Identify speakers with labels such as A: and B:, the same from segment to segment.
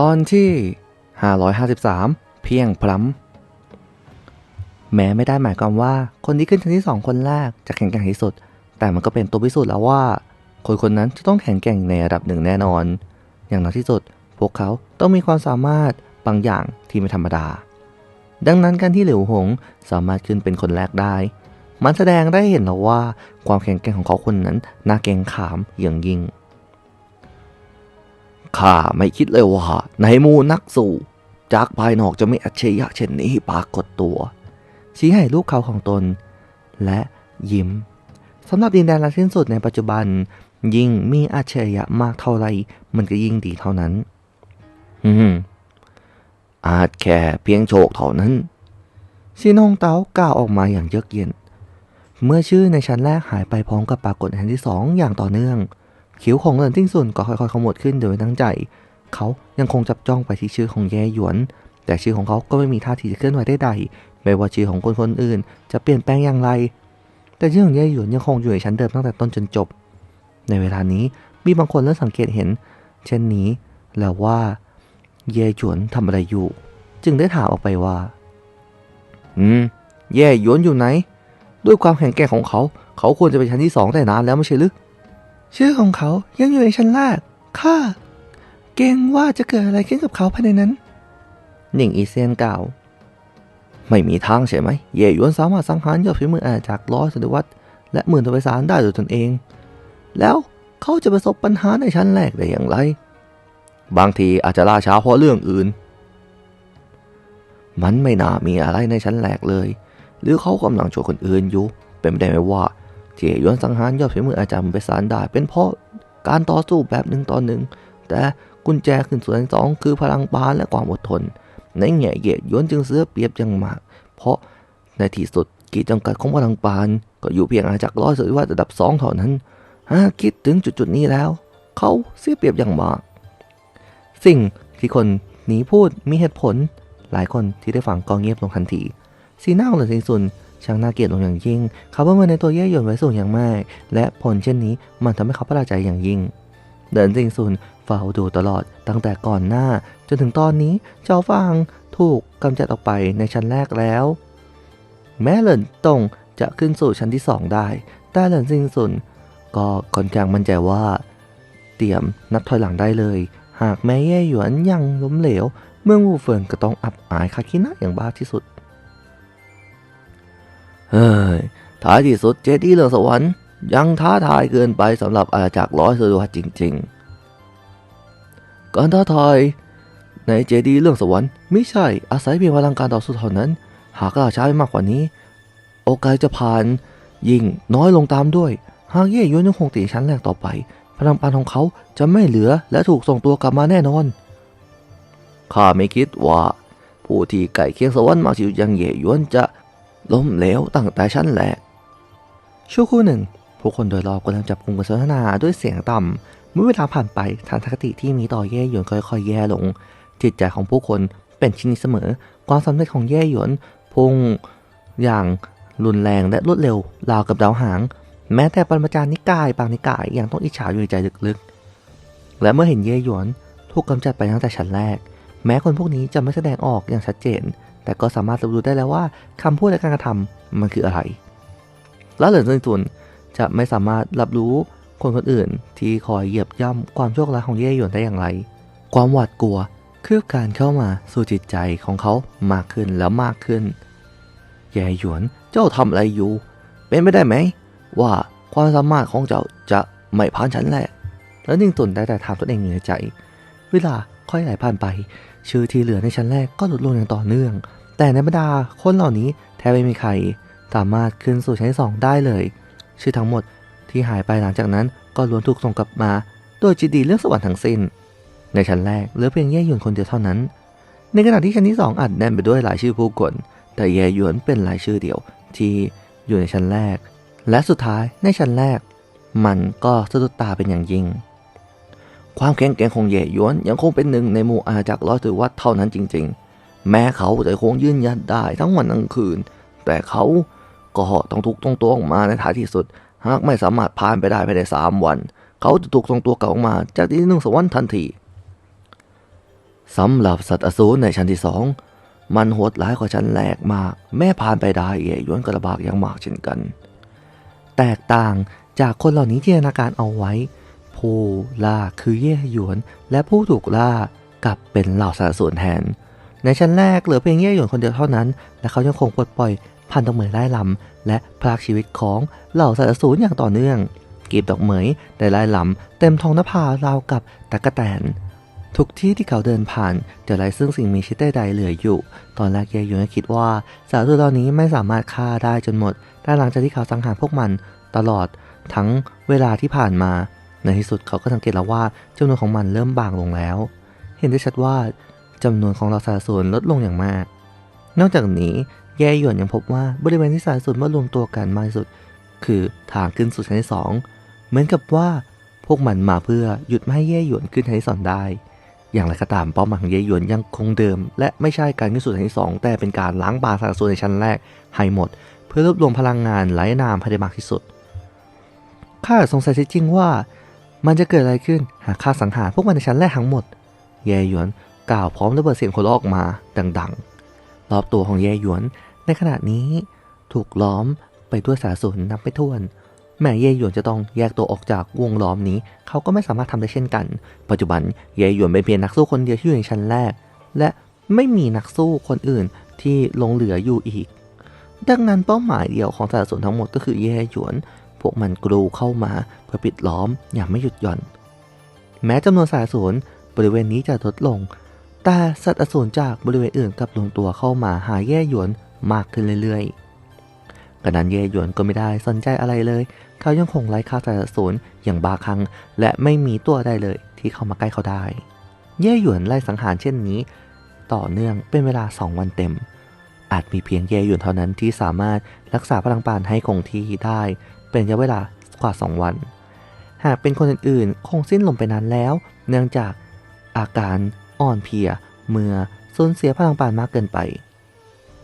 A: ตอนที่ 553 เพียงพล้ำแม้ไม่ได้หมายความว่าคนที่ขึ้นชั้นที่สองคนแรกจะแข็งแกร่งที่สุด แต่มันก็เป็นตัวพิสูจน์แล้วว่า คนคนนั้นจะต้องแข็งแกร่งในระดับหนึ่งแน่นอน อย่างน้อยที่สุด พวกเขาต้องมีความสามารถบางอย่างที่ไม่ธรรมดา ดังนั้นการที่หลิวหงสามารถขึ้นเป็นคนแรกได้ มันแสดงได้เห็นแล้วว่าความแข็งแกร่งของเขาคนนั้นน่าเกรงขามอย่างยิ่ง ข้าไม่คิดเลยว่าในหมู่นักสู้จากภายนอกจะมีอัจฉริยะเช่นนี้ปรากฏตัว ชี้ให้ลูกเขาของตน และยิ้มสำหรับดินแดนละสิ้นสุดในปัจจุบัน ยิ่งมีอัจฉริยะมากเท่าไร มันก็ยิ่งดีเท่านั้น อืมอาจแค่เพียงโชคเท่านั้นชินฮงเต๋ากล่าวออกมาอย่างเยือกเย็น เมื่อชื่อในชั้นแรกหายไปพร้อมกับปรากฏในชั้นที่สองอย่างต่อเนื่อง คิ้วของเหลินติ้งซุนก็ค่อยๆขมวดขึ้นโดยไม่ตั้งใจ เขายังคงจับจ้องไปที่ชื่อของแย่หยวน แต่ชื่อของเขาก็ไม่มีท่าทีจะเคลื่อนไหวได้ใดๆไม่ว่าชื่อของคนคนอื่น จะเปลี่ยนแปลงอย่างไร แต่ชื่อของแย่หยวนยังคงอยู่ในชั้นเดิมตั้งแต่ต้นจนจบ ในเวลานี้มีบางคนเริ่มสังเกตเห็น เช่นนี้แล้วว่าแย่หยวนทำอะไรอยู่ จึงได้ถามออกไปว่า อืมแย่หยวนอยู่ไหน ด้วยความแข็งแกร่งของเขา เขาควรจะเป็นชั้นที่สองแต่นานแล้วไม่ใช่หรือ ชื่อของเขายังอยู่ในชั้นแรกข้าเกรงว่าจะเกิดอะไรขึ้นกับเขาภายในนั้น หนิงอีเซียนกล่าว ไม่มีทางใช่ไหม เย่หยวนสามารถสังหารยอดฝีมืออาณาจากร้อยศตวรรษและหมื่นทวารสารได้โดยตนเอง แล้วเขาจะประสบปัญหาในชั้นแรกได้อย่างไร บางทีอาจจะล่าช้าเพราะเรื่องอื่น มันไม่น่ามีอะไรในชั้นแรกเลย หรือเขากำลังช่วยคนอื่นอยู่ เป็นไปได้ไหมว่า เจยวนสังหารยอดฝีมืออาจารย์ไปสารได้ เป็นเพราะการต่อสู้แบบหนึ่งต่อหนึ่ง แต่กุญแจขึ้นส่วนสองคือพลังปานและความอดทน ในแง่เยยวนจึงเสือเปรียบอย่างมาก เพราะในที่สุดกีดจำกัดของพลังปาน ก็อยู่เพียงอาณากร้อยสุดว่าระดับสองเท่านั้นหากคิดถึงจุดๆนี้แล้ว เขาเสียเปรียบอย่างมาก สิ่งที่คนหนีพูดมีเหตุผล หลายคนที่ได้ฟังก็เงียบลงทันทีสีหน้าของหลินซิงซุน ช่างน่าเกลียดลงอย่างยิ่ง เขาประเมินในตัวแย่หยวนไว้สูงอย่างมาก และผลเช่นนี้มันทำให้เขาประหลาดใจอย่างยิ่งเหลินซิงซุนเฝ้าดูตลอดตั้งแต่ก่อนหน้า จนถึงตอนนี้เจ้าฟางถูกกำจัดออกไปในชั้นแรกแล้ว แม้เหลินตงจะขึ้นสู่ชั้นที่สองได้ แต่เหลินซิงซุนก็ค่อนข้างมั่นใจว่า เตรียมนับถอยหลังได้เลย หากแม่แย่หยวนยังล้มเหลว เมืองวูเฟินก็ต้องอับอายคาคินะอย่างบ้าที่สุด เฮ้ยท้ายที่สุดเจดีย์เรืองสวรรค์ยังท้าทายเกินไปสำหรับอาณาจักรร้อยศตวรรษจริง ๆ การท้าทายในเจดีย์เรื่องสวรรค์ไม่ใช่อาศัยเพียงพลังการต่อสู้เท่านั้น หากล่าช้าไปมากกว่านี้ โอกาสจะผ่านยิ่งน้อยลงตามด้วย หากเย่ยวนยังคงตีชั้นแรกต่อไป พลังปานของเขาจะไม่เหลือและถูกส่งตัวกลับมาแน่นอนข้าไม่คิดว่า ผู้ที่ไก่เคียงสวรรค์มาชิวยังเย่ยวนจะ ล้มเหลวตั้งแต่ชั้นแรกชั่วครู่หนึ่งผู้คนโดยรอบกำลังจับกลุ่มกันสนทนาด้วยเสียงต่ำเมื่อเวลาผ่านไปทันทคติที่มีต่อแย่หยวนค่อยๆแย่ลง จิตใจของผู้คนเป็นชิ้นเสมอ ความสำเร็จของแย่หยวนพุ่งอย่างรุนแรงและรวดเร็วราวกับดาวหาง แม้แต่ปรมาจารย์นิกายบางนิกายยังต้องอิจฉาอยู่ในใจลึกๆ และเมื่อเห็นเย่หยวนถูกกำจัดไปตั้งแต่ชั้นแรก แม้คนพวกนี้จะไม่แสดงออกอย่างชัดเจน แต่ก็สามารถรับรู้ได้แล้วว่าคำพูดและการกระทำมันคืออะไร และเหลินซิงตุนจะไม่สามารถรับรู้คนคนอื่นที่คอยเหยียบย่ำความโชคร้ายของเย่หยวนได้อย่างไร ความหวาดกลัวคือการเข้ามาสู่จิตใจของเขามากขึ้นแล้วมากขึ้นแย่หยวนเจ้าทำอะไรอยู่ เป็นไม่ได้ไหม ว่าความสามารถของเจ้าจะไม่ผ่านฉันแหละ แล้วนิ่งตุนได้แต่ถามตัวเองอยู่ในใจ เวลาค่อยไหลผ่านไป ชื่อที่เหลือในชั้นแรกก็ลดลงอย่างต่อเนื่อง แต่ในบรรดาคนเหล่านี้แทบไม่มีใครสามารถขึ้นสู่ชั้นที่สองได้เลย ชื่อทั้งหมดที่หายไปหลังจากนั้นก็ล้วนถูกส่งกลับมา โดยจิตดีเรื่องสวรรค์ทั้งสิ้น ในชั้นแรกเหลือเพียงแย่หยวนคนเดียวเท่านั้น ในขณะที่ชั้นที่สองอัดแน่นไปด้วยหลายชื่อผู้คนแต่แย่หยวนเป็นรายชื่อเดียวที่อยู่ในชั้นแรก และสุดท้ายในชั้นแรก มันก็สะดุดตาเป็นอย่างยิ่ง ความแข็งแกร่งของเย่หยวนยังคงเป็นหนึ่งในหมู่อาณาจักรร้อยถือว่าเท่านั้นจริง ๆ แม้เขาจะคงยืนยันได้ทั้งวันทั้งคืน แต่เขาก็ต้องถูกตรงตัวออกมาในท้ายที่สุด หากไม่สามารถผ่านไปได้ภายในสามวัน เขาจะถูกส่งตัวกลับออกมาจากที่หนึ่งสวรรค์ทันทีสำหรับสัตว์อสูรในชั้นที่สองมันโหดร้ายกว่าชั้นแรกมาก แม่ผ่านไปได้เย่หยวนกระบากอย่างมากเช่นกัน แตกต่างจากคนเหล่านี้จินตนาการเอาไว้ ผู้ล่าคือเย่หยวน และผู้ถูกล่ากลับเป็นเหล่าสัตว์อสูรแทน ในชั้นแรกเหลือเพียงเย่หยวนคนเดียวเท่านั้น และเขายังคงปลดปล่อยพันดอกเหมยไล่ลำและพรากชีวิตของเหล่าสัตว์สูรอย่างต่อเนื่อง กีบดอกเหมยได้ไล่ลำเต็มท้องนภาราวกับตะกะแตน ทุกที่ที่เขาเดินผ่านจะไร้ซึ่งสิ่งมีชีวิตใดๆเหลืออยู่ ตอนแรกเยยุนก็คิดว่าสาวตัวเหล่านี้ไม่สามารถฆ่าได้จนหมดแต่หลังจากที่เขาสังหารพวกมันตลอดทั้งเวลาที่ผ่านมา ในที่สุดเขาก็สังเกตแล้วว่าจำนวนของมันเริ่มบางลงแล้ว เห็นได้ชัดว่า จำนวนของเราสาสูญลดลงอย่างมาก นอกจากนี้แย่หยวนยังพบว่าบริเวณที่สาสูญมารวมตัวกันมากที่สุด คือทางขึ้นสู่ชั้นที่สองเหมือนกับว่าพวกมันมาเพื่อหยุดไม่ให้แย่หยวนขึ้นชั้นที่สองได้ อย่างไรก็ตามเป้าหมายของเย่หยวนยังคงเดิม และไม่ใช่การขึ้นสู่ชั้นที่สองแต่เป็นการล้างบาสาสูญในชั้นแรกให้หมด เพื่อรวบรวมพลังงานไร้นามให้ได้มากที่สุดข้าสงสัยจริงว่า มันจะเกิดอะไรขึ้นหากข้าสังหารพวกมันในชั้นแรกทั้งหมดเย่หยวน กล่าวพร้อมระเบิดเสียงหัวเราะออกมาดังๆ รอบตัวของเยหยวน ในขณะนี้ถูกล้อมไปด้วยสารสูญนับไม่ถ้วน แม้เย่หยวนจะต้องแยกตัวออกจากวงล้อมนี้ เขาก็ไม่สามารถทำได้เช่นกัน ปัจจุบันเย่หยวนเป็นเพียงนักสู้คนเดียวที่อยู่ในชั้นแรก และไม่มีนักสู้คนอื่นที่ลงเหลืออยู่อีก ดังนั้นเป้าหมายเดียวของสารสูญทั้งหมดก็คือเย่หยวน พวกมันกรูเข้ามาเพื่อปิดล้อมอย่างไม่หยุดหย่อน แม้จำนวนสารสูญบริเวณนี้จะลดลง แต่สัตว์อสูรจากบริเวณอื่นกลับรวมตัวเข้ามาหาแย่หยวนมากขึ้นเรื่อยๆกระนั้นแย่หยวนก็ไม่ได้สนใจอะไรเลย เขายังคงไล่ฆ่าสัตว์อสูรอย่างบาคลัง และไม่มีตัวใดเลยที่เข้ามาใกล้เขาได้ แย่หยวนไล่สังหารเช่นนี้ ต่อเนื่องเป็นเวลา2วันเต็ม อาจมีเพียงแย่หยวนเท่านั้นที่สามารถรักษาพลังปานให้คงที่ได้ เป็นระยะเวลากว่า 2 วัน หากเป็นคนอื่นๆ คงสิ้นลมไปนานแล้ว เนื่องจากอาการ อ่อนเพลีย เมื่อสูญเสียพลังปานมากเกินไป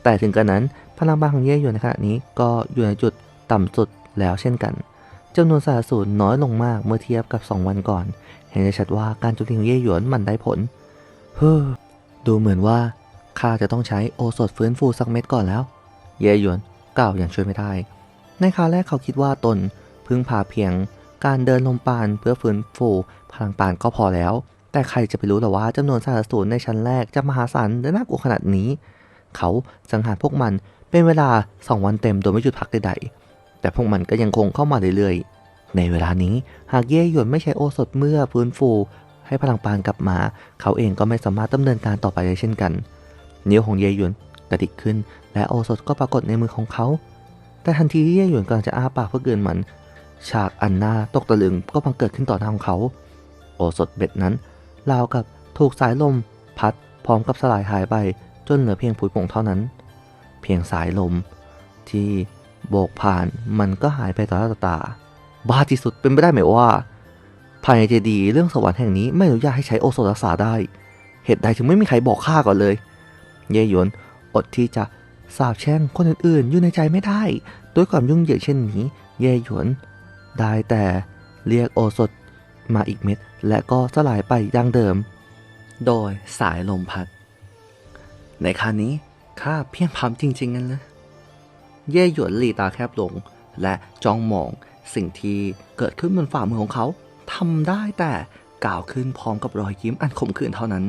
A: แต่ถึงกระนั้นพลังปานของเย่หยวนในขณะนี้ก็อยู่ในจุดต่ำสุดแล้วเช่นกันจำนวนสารสูญน้อยลงมากเมื่อเทียบกับ 2 วันก่อน เห็นได้ชัดว่าการโจมตีของเย่หยวนมันได้ผล เฮ้อ ดูเหมือนว่าข้าจะต้องใช้โอสถฟื้นฟูสักเม็ดก่อนแล้ว เย่หยวนกล่าวอย่างช่วยไม่ได้ ในคราวแรกเขาคิดว่าตนพึ่งพาเพียง การเดินลมปานเพื่อฟื้นฟูพลังปานก็พอแล้ว แต่ใครจะไปรู้หรอว่าจำนวนสารสูญในชั้นแรกจะมหาศาลและน่ากลัวขนาดนี้ เขาสังหารพวกมันเป็นเวลาสองวันเต็มโดยไม่หยุดพักใดๆ แต่พวกมันก็ยังคงเข้ามาเรื่อยๆ ในเวลานี้หากเย่หยวนไม่ใช้โอสถเมื่อฟื้นฟู ให้พลังปานกลับมา เขาเองก็ไม่สามารถดำเนินการต่อไปได้เช่นกัน นิ้วของเย่หยวนกระดิกขึ้น และโอสถก็ปรากฏในมือของเขา แต่ทันทีที่เย่หยวนกำลังจะอ้าปากเพื่อเกินมัน ฉากอันน่าตกตะลึงก็บังเกิดขึ้นต่อหน้าของเขา โอสถเบ็ดนั้น ราวกับถูกสายลม พัดพร้อมกับสลายหายไปจนเหลือเพียงผุยผงเท่านั้น เพียงสายลม ที่โบกผ่านมันก็หายไปต่อหน้าต่อตา บ้าที่สุดเป็นไปได้ไหมว่า ภายในเจดีย์เรื่องสวรรค์แห่งนี้ไม่อนุญาตให้ใช้โอโซรักษาได้ เหตุใดถึงไม่มีใครบอกข้าก่อนเลย เยหยวนอดที่จะสาบแช่งคนอื่นๆอยู่ในใจไม่ได้ ด้วยความยุ่งเหยิงเช่นนี้ เยหยวนได้แต่เรียกโอสถ มาอีกเม็ด และก็สลายไปอย่างเดิม โดยสายลมพัด ในครานี้ข้าเพียงพำจริงๆนั่นเลยเย่หยวนหลีตาแคบลง และจ้องมองสิ่งที่เกิดขึ้นบนฝ่ามือของเขาทำได้แต่กล่าวขึ้นพร้อมกับรอยยิ้มอันขมขื่นเท่านั้น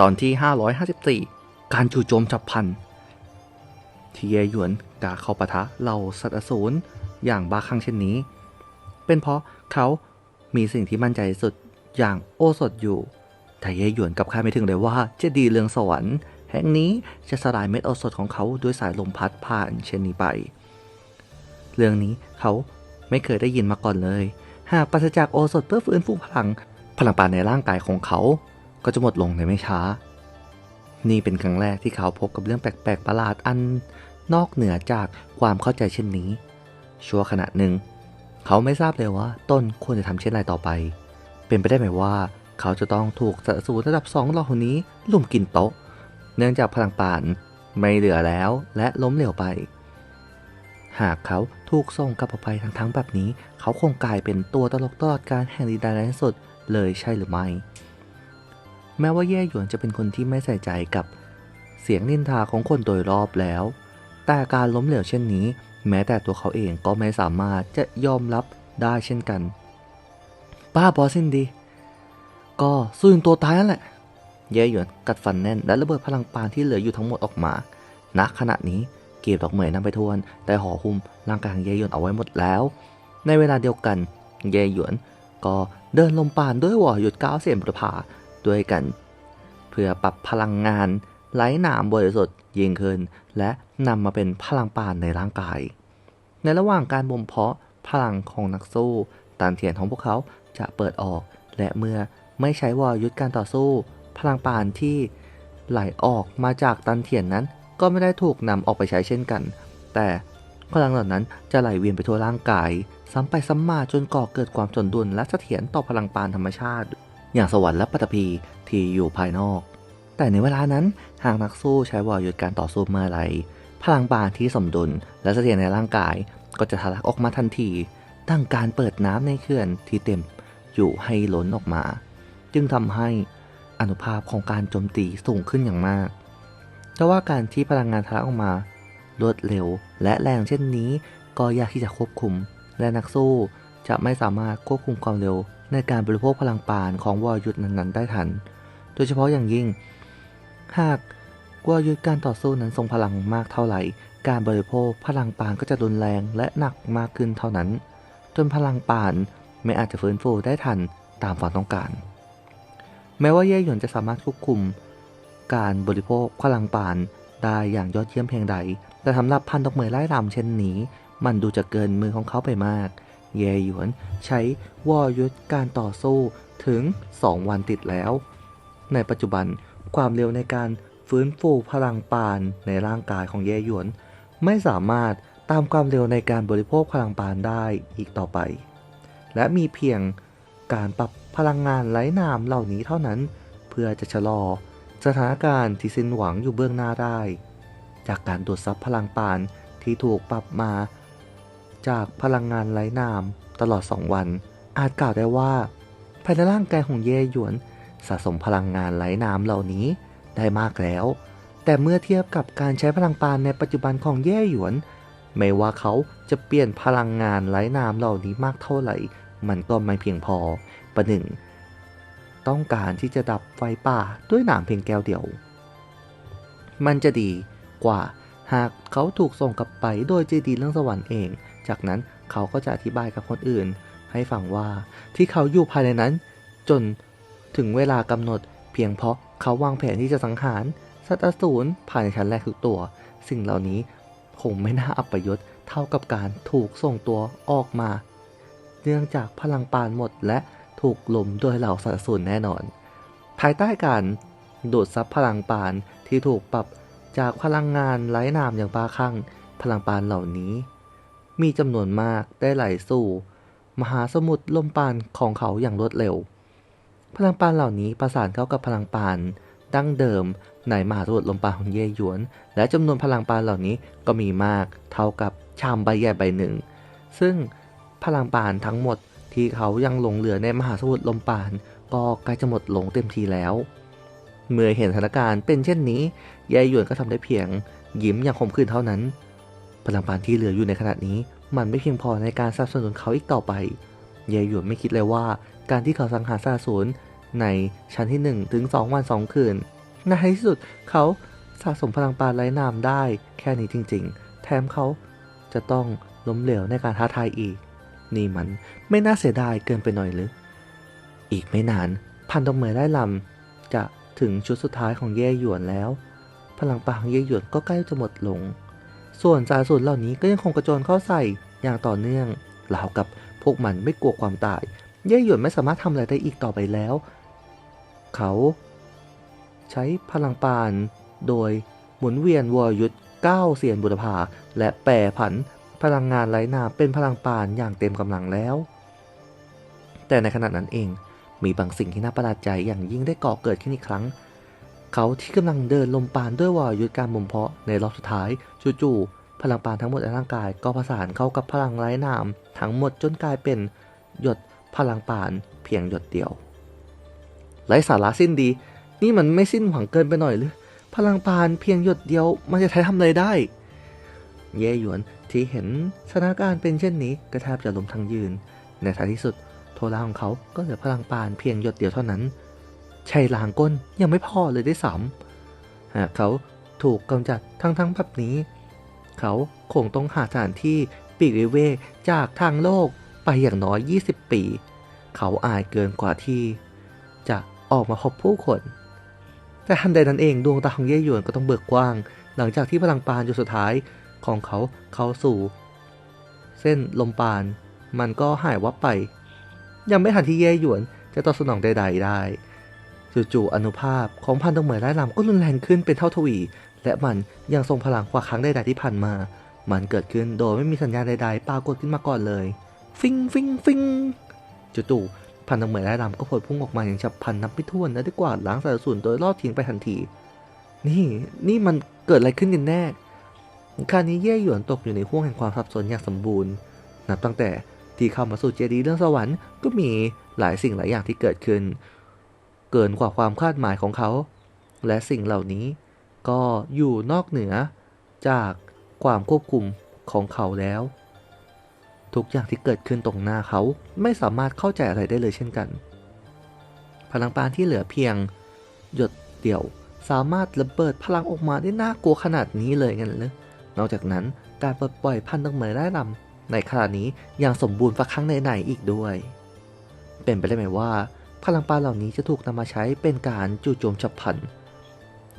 A: ตอนที่ 554 การจู่โจมจับพลันที่เยหยวนกาเข้าปะทะเหล่าสัตว์อสูรอย่างบ้าคลั่งเช่นนี้ เป็นเพราะเขา มีสิ่งที่มั่นใจที่สุดอย่างโอสถอยู่ แต่เย่หยวนกับคาไม่ถึงเลยว่าเจะดีเรืองสวรรค์แห่งนี้จะสลายเม็ดโอสถของเขาด้วยสายลมพัดผ่านเช่นนี้ไป เรื่องนี้เขาไม่เคยได้ยินมาก่อนเลย หากปราศจากโอสถเพื่อฟื้นฟูพลัง พลังปานในร่างกายของเขา ก็จะหมดลงในไม่ช้า นี่เป็นครั้งแรกที่เขาพบกับเรื่องแปลกๆประหลาดอันนอกเหนือจากความเข้าใจเช่นนี้ ชั่วขณะหนึ่ง เขาไม่ทราบเลยว่าต้นควรจะทำเช่นไรต่อไป เป็นไปได้ไหมว่า เขาจะต้องถูกสัตว์สูรระดับสองเหล่านี้ลุ่มกินโต๊ะ เนื่องจากพลังปานไม่เหลือแล้วและล้มเหลวไป หากเขาถูกส่งกลับออกไปทั้งทั้งๆแบบนี้ เขาคงกลายเป็นตัวตลกตลอดการแห่งดีดาในสุดเลยใช่หรือไม่ แม้ว่าเย่หยวนจะเป็นคนที่ไม่ใส่ใจกับเสียงนินทาของคนโดยรอบแล้ว แต่การล้มเหลวเช่นนี้ แม้แต่ตัวเขาเองก็ไม่สามารถจะยอมรับได้เช่นกัน ป้าบอสินดี ก็สู้จนตัวตายนั่นแหละ เย่หยวนกัดฟันแน่นและระเบิดพลังปานที่เหลืออยู่ทั้งหมดออกมา ณ ขณะนี้เก็บดอกเหมยนำไปทวนได้ห่อหุ้มร่างกายของเย่หยวนเอาไว้หมดแล้ว ในเวลาเดียวกัน เย่หยวนก็เดินลมปานด้วยหัวหยุดก้าวเสียนบุรพาด้วยกัน เพื่อปรับพลังงาน ไร้หนามบริสุทธิ์ยิ่งขึ้น และนำมาเป็นพลังปานในร่างกาย ในระหว่างการบ่มเพาะพลังของนักสู้ตานเทียนของพวกเขาจะเปิดออก และเมื่อไม่ใช้วรยุทธการต่อสู้ พลังปานที่ไหลออกมาจากตันเทียนนั้น ก็ไม่ได้ถูกนำออกไปใช้เช่นกัน แต่พลังเหล่านั้นจะไหลเวียนไปทั่วร่างกาย ซ้ำไปซ้ำมาจนก่อเกิดความสมดุลและเสถียรต่อพลังปานธรรมชาติ อย่างสวรรค์และปัตภีที่อยู่ภายนอก แต่ในเวลานั้นหากนักสู้ใช้วรยุทธการต่อสู้เมื่อไร พลังปานที่สมดุลและเสถียรในร่างกาย ก็จะทะลักออกมาทันทีตั้งการเปิดน้ำในเขื่อนที่เต็มอยู่ให้ล้นออกมา จึงทำให้อนุภาพของการโจมตีสูงขึ้นอย่างมากแต่ว่าการที่พลังงานทะลักออกมารวดเร็วและแรงเช่นนี้ก็ยากที่จะควบคุม และนักสู้จะไม่สามารถควบคุมความเร็วในการบริโภคพลังปานของวรยุทธ์นั้นๆได้ทัน โดยเฉพาะอย่างยิ่ง หากวรยุทธการต่อสู้นั้นทรงพลังมากเท่าไหร่ การบริโภคพลังปานก็จะรุนแรงและหนักมากขึ้นเท่านั้น จนพลังปานไม่อาจจะฟื้นฟูได้ทันตามความต้องการ แม้ว่าเย่หยวนจะสามารถควบคุม การบริโภคพลังปานได้อย่างยอดเยี่ยมเพียงใด แต่สำหรับพันดอกเหมยไล่รำเช่นนี้ มันดูจะเกินมือของเขาไปมาก เย่หยวนใช้วอยุทธการต่อสู้ถึง 2 วันติดแล้ว ในปัจจุบัน ความเร็วในการฟื้นฟูพลังปานในร่างกายของเย่หยวน ไม่สามารถตามความเร็วในการบริโภคพลังปานได้อีกต่อไป และมีเพียงการปรับพลังงานไร้นามเหล่านี้เท่านั้น เพื่อจะชะลอ สถานการณ์ที่สิ้นหวังอยู่เบื้องหน้าได้ จากการดูดซับพลังปานที่ถูกปรับมา จากพลังงานไร้นามตลอด 2 วัน อาจกล่าวได้ว่าภายในร่างกายของเย่หยวน สะสมพลังงานไร้นามเหล่านี้ได้มากแล้ว แต่เมื่อเทียบกับการใช้พลังปานในปัจจุบันของเย่หยวน ไม่ว่าเขาจะเปลี่ยนพลังงานไร้นามเหล่านี้มากเท่าไหร่ มันก็ไม่เพียงพอ ประหนึ่ง ต้องการที่จะดับไฟป่าด้วยหนามเพียงแก้วเดียว มันจะดีกว่าหากเขาถูกส่งกลับไปโดยเจดีเรื่องสวรรค์เอง จากนั้นเขาก็จะอธิบายกับคนอื่น ให้ฟังว่าที่เขาอยู่ภายในนั้น จน ถึงเวลากำหนด เพียงเพราะเขาวางแผนที่จะสังหารสัตว์อสูรภานชั้นแรกทุกตัว สิ่งเหล่านี้คงไม่น่าอัปยศเท่ากับการถูกส่งตัวออกมา เนื่องจากพลังปานหมดและถูกลมโดยเหล่าสัตว์อสูรแน่นอน ภายใต้การดูดซับพลังปานที่ถูกปรับจากพลังงานไร้นามอย่างบ้าคลั่งพลังปานเหล่านี้ มีจำนวนมากได้ไหลสู่ มหาสมุทรลมปานของเขาอย่างรวดเร็ว พลังปานเหล่านี้ประสานเข้ากับพลังปานดั้งเดิมในมหาสมุทรลมปานของเย่หยวน และจำนวนพลังปานเหล่านี้ก็มีมากเท่ากับชามใบใหญ่ใบหนึ่ง ซึ่งพลังปานทั้งหมดที่เขายังหลงเหลือในมหาสมุทรลมปานก็ใกล้จะหมดลงเต็มทีแล้ว เมื่อเห็นสถานการณ์เป็นเช่นนี้ยายหยวนก็ทำได้เพียง ยิ้มอย่างคมขื่นเท่านั้น พลังปานที่เหลืออยู่ในขณะนี้ มันไม่เพียงพอในการสนับสนุนเขาอีกต่อไป ยายหยวนไม่คิดเลยว่าการที่เขาสังหารซาสูนในชั้นที่ 1 ถึง 2 วัน 2 คืน ในที่สุดเขาสะสมพลังปานไร้นามได้แค่นี้จริง ๆ แถมเขาจะต้องล้มเหลวในการท้าทายอีก นี่มันไม่น่าเสียดายเกินไปหน่อยหรือ อีกไม่นานพันดอกเหมยไล่ลำจะถึงชุดสุดท้ายของเย่หยวนแล้ว พลังปานของเย่หยวนก็ใกล้จะหมดลง ส่วนสาสูนเหล่านี้ก็ยังคงกระโจนเข้าใส่อย่างต่อเนื่องราวกับ พวกมันไม่กลัวความตายเย่หยวนไม่สามารถทำอะไรได้อีกต่อไปแล้ว เขาใช้พลังปานโดยหมุนเวียนวอยุทธก้าวเสียนบุรพาและแปรผันพลังงานไร้นาเป็นพลังปานอย่างเต็มกำลังแล้ว แต่ในขณะนั้นเองมีบางสิ่งที่น่าประหลาดใจอย่างยิ่งได้ก่อเกิดขึ้นอีกครั้ง เขาที่กำลังเดินลมปานด้วยวอยุทธการบ่มเพาะในรอบสุดท้ายจู่ๆ พลังปานทั้งหมดในร่างกายก็ประสานเข้ากับพลังไร้นามทั้งหมดจนกลายเป็นหยดพลังปานเพียงหยดเดียวไร้สาระสิ้นดี นี่มันไม่สิ้นหวังเกินไปหน่อยหรือพลังปานเพียงหยดเดียวมันจะใช้ทำอะไรได้ เย่หยวนที่เห็นสถานการณ์เป็นเช่นนี้ก็แทบจะล้มทั้งยืน ในท้ายที่สุดโทราของเขาก็เหลือพลังปานเพียงหยดเดียวเท่านั้นชัยลางก้นยังไม่พอเลยได้สามหากเขาถูกกำจัดทั้งทั้งๆแบบนี้ เขาคงต้องหาสถานที่ปีกวิเวกจากทางโลกไปอย่างน้อย 20 ปี เขาอายเกินกว่าที่ จะออกมาพบผู้คน แต่ทันใดนั้นเองดวงตาของเย่หยวนก็ต้องเบิกกว้าง หลังจากที่พลังปานจุดสุดท้ายของเขาเข้าสู่ เส้นลมปาน มันก็หายวับไป ยังไม่ทันที่เย่หยวนจะตอบสนองใด ๆ ได้จู่ๆอนุภาพของพันตงเหมยไร้ลำก็รุนแรงขึ้นเป็นเท่าทวี และมันยังทรงพลังกว่าครั้งใดๆที่ผ่านมา มันเกิดขึ้นโดยไม่มีสัญญาณใดๆปรากฏขึ้นมาก่อนเลย ฟิงฟิงฟิงจู่ๆพันตงเหมยไร้ลำก็ผลพุ่งออกมาอย่างฉับพลันนับไม่ถ้วนและได้กวาดล้างสารสูญโดยรอบทิ้งไปทันที นี่นี่มันเกิดอะไรขึ้นกันแน่คราวนี้เย่หยวนตกอยู่ในห่วงแห่งความสับสนอย่างสมบูรณ์ นับตั้งแต่ที่เข้ามาสู่เจดีย์เรื่องสวรรค์ก็มีหลายสิ่งหลายอย่างที่เกิดขึ้น เกินกว่าความคาดหมายของเขา และสิ่งเหล่านี้ ก็อยู่นอกเหนือจากความควบคุมของเขาแล้ว ทุกอย่างที่เกิดขึ้นตรงหน้าเขาไม่สามารถเข้าใจอะไรได้เลยเช่นกัน พลังปานที่เหลือเพียง หยดเดี่ยวสามารถระเบิดพลังออกมาได้น่ากลัวขนาดนี้เลยกันเลยนอกจากนั้นการปลดปล่อยพันธุ์ตังเหมยได้ลำในขณะนี้ยังสมบูรณ์ฝักครั้งไหนๆอีกด้วย เป็นไปได้ไหมว่า พลังปานเหล่านี้จะถูกนำมาใช้เป็นการจู่โจมฉับพลัน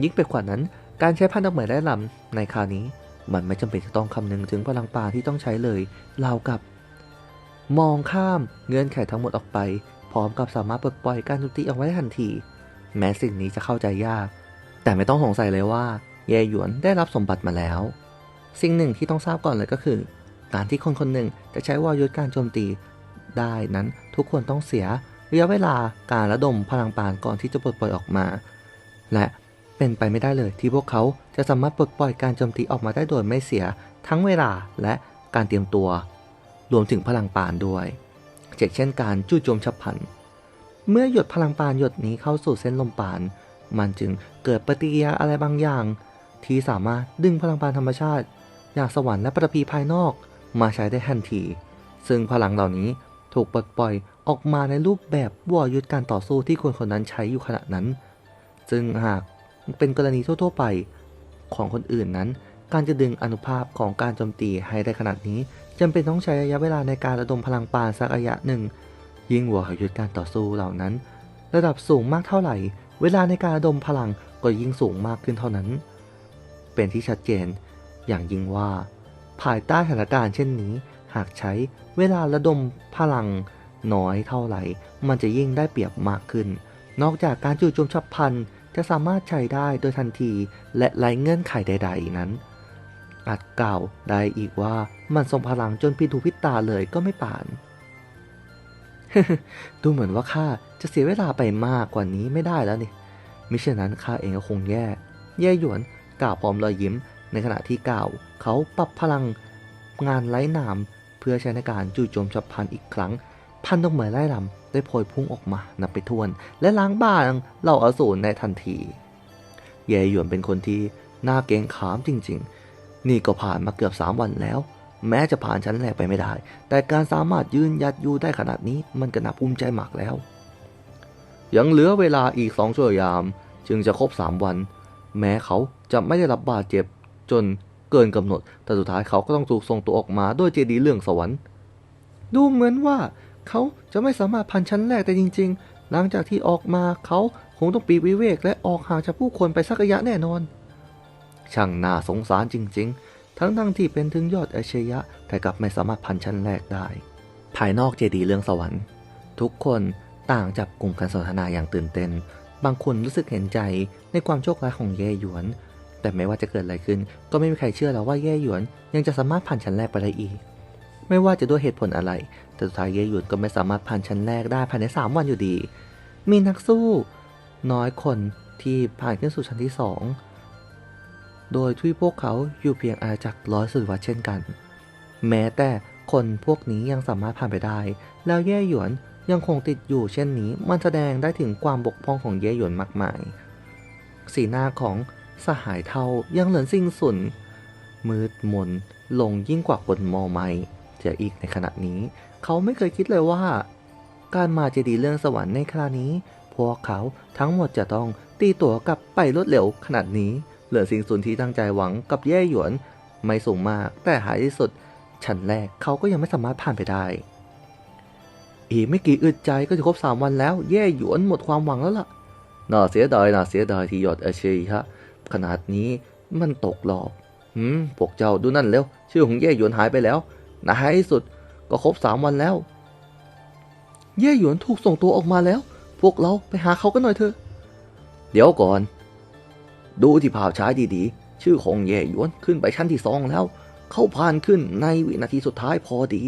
A: ยิ่งไปกว่านั้น การใช้พันธุ์ตังเหมยได้ลำในคราวนี้ มันไม่จำเป็นจะต้องคำนึงถึงพลังปานที่ต้องใช้เลยราวกับ มองข้ามเงื่อนไขทั้งหมดออกไป พร้อมกับสามารถปลดปล่อยการโจมตีออกมาได้ทันที แม้สิ่งนี้จะเข้าใจยาก แต่ไม่ต้องสงสัยเลยว่าเยหยวนได้รับสมบัติมาแล้ว สิ่งหนึ่งที่ต้องทราบก่อนเลยก็คือ การที่คนคนหนึ่งจะใช้วายุทธการโจมตีได้นั้นทุกคนต้องเสียระยะเวลาการระดมพลังปานก่อนที่จะปลดปล่อยออกมา และ เป็นไปไม่ได้เลยที่พวกเขาจะสามารถปลดปล่อยการโจมตีออกมาได้โดยไม่เสียทั้งเวลาและการเตรียมตัว รวมถึงพลังปานด้วยเช่นการจู่โจมฉับพลัน เมื่อหยดพลังปานหยดนี้เข้าสู่เส้นลมปาน มันจึงเกิดปฏิกิริยาอะไรบางอย่าง ที่สามารถดึงพลังปานธรรมชาติ อย่างสวรรค์และประพีภายนอกมาใช้ได้ทันที ซึ่งพลังเหล่านี้ถูกปลดปล่อยออกมาในรูปแบบวอยุทธการต่อสู้ที่คนคนนั้นใช้อยู่ขณะนั้น ซึ่งหาก เป็นกรณีทั่ว ๆ ไปของคนอื่นนั้น การจะดึงอนุภาพของการโจมตีให้ได้ขนาดนี้จำเป็นต้องใช้ระยะเวลาในการระดมพลังปานสักระยะหนึ่ง ยิ่งวอยุทธการต่อสู้เหล่านั้น ระดับสูงมากเท่าไหร่ เวลาในการระดมพลังก็ยิ่งสูงมากขึ้นเท่านั้น เป็นที่ชัดเจน อย่างยิ่งว่า ภายใต้สถานการณ์เช่นนี้ หากใช้เวลาระดมพลังน้อยเท่าไหร่ มันจะยิ่งได้เปรียบมากขึ้น นอกจากการจู่โจมฉับพลัน จะสามารถใช้ได้โดยทันทีและไร้เงื่อนไขใด ๆ นั้น อาจกล่าวได้อีกว่ามันทรงพลังจนพิทูพิตาเลยก็ไม่ป่าน ดูเหมือนว่าข้าจะเสียเวลาไปมากกว่านี้ไม่ได้แล้วนี่ มิฉะนั้นข้าเองก็คงแย่ แย่หยวนกล่าวพร้อมรอยยิ้ม ในขณะที่กล่าว เขาปรับพลังงานไร้นามเพื่อใช้ในการจู่โจมฉับพลันอีกครั้ง พันดอกเหมยไล่ลำได้โพยพุ่งออกมานับไปทวน และล้างบ้านเหล่าอสูรในทันทีแย่หยวนเป็นคนที่น่าเกรงขามจริง ๆ นี่ก็ผ่านมาเกือบสามวันแล้ว แม้จะผ่านชั้นแรกไปไม่ได้ แต่การสามารถยืนยัดอยู่ได้ขนาดนี้มันก็น่าภูมิใจมากแล้ว ยังเหลือเวลาอีกสองชั่วยาม จึงจะครบสามวัน แม้เขาจะไม่ได้รับบาดเจ็บจนเกินกำหนด แต่สุดท้ายเขาก็ต้องถูกส่งตัวออกมาด้วยเจดีย์เรื่องสวรรค์ ดูเหมือนว่า เขาจะไม่สามารถผ่านชั้นแรกได้จริง ๆ หลังจากที่ออกมาเขาคงต้องปีกวิเวกและออกห่างจากผู้คนไปสักระยะแน่นอน ช่างน่าสงสารจริง ๆ ทั้งทั้งที่เป็นถึงยอดอาชญะแต่กลับไม่สามารถพันชั้นแรกได้ ภายนอกเจดีย์เรื่องสวรรค์ ทุกคนต่างจับกลุ่มกันสนทนาอย่างตื่นเต้น บางคนรู้สึกเห็นใจในความโชคร้ายของเย่หยวน แต่ไม่ว่าจะเกิดอะไรขึ้น ก็ไม่มีใครเชื่อแล้วว่าเย่หยวน ยังจะสามารถผ่านชั้นแรกไปได้อีก ไม่ว่าจะด้วยเหตุผลอะไร แต่สุดท้ายเยหยวนก็ไม่สามารถผ่านชั้นแรกได้ภายใน 3 วันอยู่ดี มีนักสู้ น้อยคนที่ผ่านขึ้นสู่ชั้นที่สองโดยที่พวกเขาอยู่เพียงอาณาจักรร้อยสุดวัดเช่นกัน แม้แต่คนพวกนี้ยังสามารถผ่านไปได้ แล้วเย่หยวนยังคงติดอยู่เช่นนี้ มันแสดงได้ถึงความบกพร่องของเย่หยวนมากมาย สีหน้าของสหายเทายังเหลินซิงสุนมืดมนลงยิ่งกว่าคนมอไม้เสียอีกในขณะนี้ เขาไม่เคยคิดเลยว่า การมาเจดีย์เรื่องสวรรค์ในคราวนี้ พวกเขาทั้งหมดจะต้องตีตัวกลับไปรวดเร็วขนาดนี้ เหลือสิ่งสุนที่ตั้งใจหวังกับแย่หยวน ไม่สูงมากแต่หายที่สุด ชั้นแรกเขาก็ยังไม่สามารถผ่านไปได้ อีกไม่กี่อึดใจก็จะครบสามวันแล้ว แย่หยวนหมดความหวังแล้วล่ะน่าเสียดายน่าเสียดายที่ยอดเอชียฮะขนาดนี้มันตกรอบ หืม พวกเจ้าดูนั่นเร็วชื่อของแย่หยวนหายไปแล้วนท้าที่สุด ก็ครบสามวันแล้ว เย่หยวนถูกส่งตัวออกมาแล้ว พวกเราไปหาเขากันหน่อยเถอะ เดี๋ยวก่อน ดูที่ภาพช้าดีๆ ชื่อของเย่หยวนขึ้นไปชั้นที่สองแล้ว เขาผ่านขึ้นในวินาทีสุดท้ายพอดี